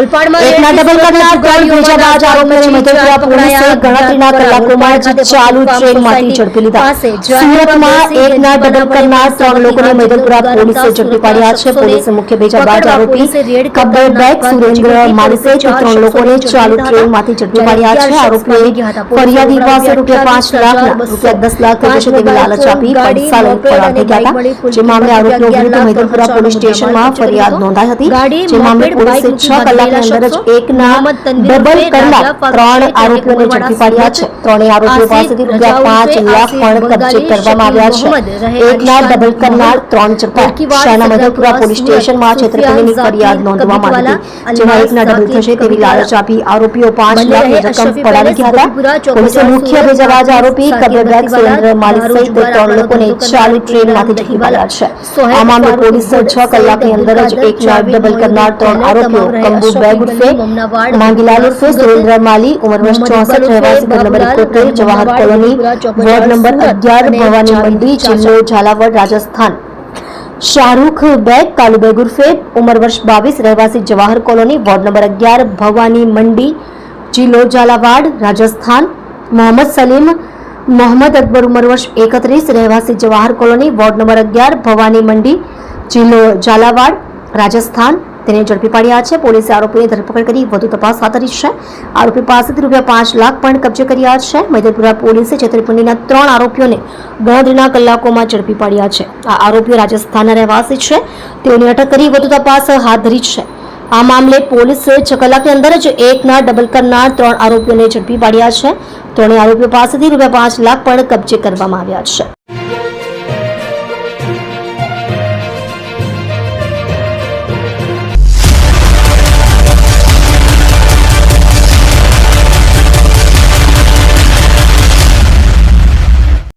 એકના ડબલ કરનાર ત્રણ ભેજાબાજ આરોપીઓને મધેપુરા પોલીસે ગણતરીના કલાકોમાં જ ચાલુ ટ્રેનમાંથી ઝડપી લીધા. સુરતમાં એકના ડબલ કરનાર ત્રણ લોકોને મધેપુરા પોલીસે ઝડપી પાડ્યા છે. પોલીસે મુખ્ય ભેજાબાજ આરોપી કબ્બર બેગ સુરેન્દ્ર માલી ત્રણ લોકોને ચાલુ ટ્રેનમાંથી ઝડપી પાડ્યા છે. આરોપીએ ફરિયાદી પાસે રૂપિયા પાંચ લાખના રૂપિયા દસ લાખ થઈ તેવી લાલચ આપી પૈસા ફરાર થઈ ગયા હતા. જે મામલે આરોપીઓ વિરુદ્ધ મૈદનપુરા પોલીસ સ્ટેશનમાં ફરિયાદ નોંધાઈ હતી જે મામલે પોલીસે છ કલાકની અંદર જ એકના ડબલ કરનાર ત્રણ આરોપીઓને ઝડપી પાડ્યા છે. ત્રણેય આરોપીઓ પાસેથી રૂપિયા પાંચ લાખ પણ કબજે કરવામાં આવ્યા છે. એકના ડબલ કરનાર ત્રણ ઝડપાયા શહેરના મધેપુરા પોલીસ સ્ટેશનમાં છેતરપિંડીની ફરિયાદ નોંધવામાં આવી હતી. જેમાં એકના ડબલ થશે તેવી લાલચ આપી આરોપીઓ પાંચ લાખની રકમ પડાવી હતા. પોલીસે મુખ્ય ભેજાબાજ આરોપી સુરેન્દ્ર માલિક સહિત ત્રણ લોકોને ચાલુ ટ્રેનમાંથી ઝડપી પાડ્યા છે. આ મામલે પોલીસે છ કલાકની અંદર જ એકના ડબલ કરનાર ત્રણ આરોપીઓ કંબુ બેગ ઉર્ફે માંગીલાલ ઉર્ફે સુરેન્દ્ર માલી ઉંમર વર્ષ ચોસઠ રહેવાસી ઘર નંબર એકોતેર જવાહર કોલોની વોર્ડ નંબર અગિયાર ભવાની મંડી જિલ્લો ઝાલાવાડ રાજસ્થાન શાહરૂખ બેગ કાલુબેગ ઉર્ફે ઉંમર વર્ષ બાવીસ રહેવાસી જવાહર કોલોની વોર્ડ નંબર અગિયાર ભવાની મંડી જિલ્લો ઝાલાવાડ રાજસ્થાન મોહમ્મદ સલીમ મોહમ્મદ અકબર ઉંમર વર્ષ એકત્રીસ રહેવાસી જવાહર કોલોની વોર્ડ નંબર અગિયાર ભવાની મંડી જિલ્લો ઝાલાવાડ રાજસ્થાન તેને ઝડપી પાડ્યા છે. પોલીસે આરોપીની ધરપકડ કરી વધુ તપાસ હાથ ધરી છે. આરોપી પાસેથી રૂપિયા પાંચ લાખ પણ કબજે કર્યા છે. મૈદરપુરા પોલીસે છેતરપિંડીના ત્રણ આરોપીઓને ગણતરીના કલાકોમાં ઝડપી પાડ્યા છે. આ આરોપીઓ રાજસ્થાનના રહેવાસી છે. તેઓની અટક કરી વધુ તપાસ હાથ ધરી છે. આ મામલે પોલીસે છ કલાકની અંદર જ એકના ડબલ કરનાર ત્રણ આરોપીઓને ઝડપી પાડ્યા છે. ત્રણેય આરોપીઓ પાસેથી રૂપિયા પાંચ લાખ પણ કબજે કરવામાં આવ્યા છે.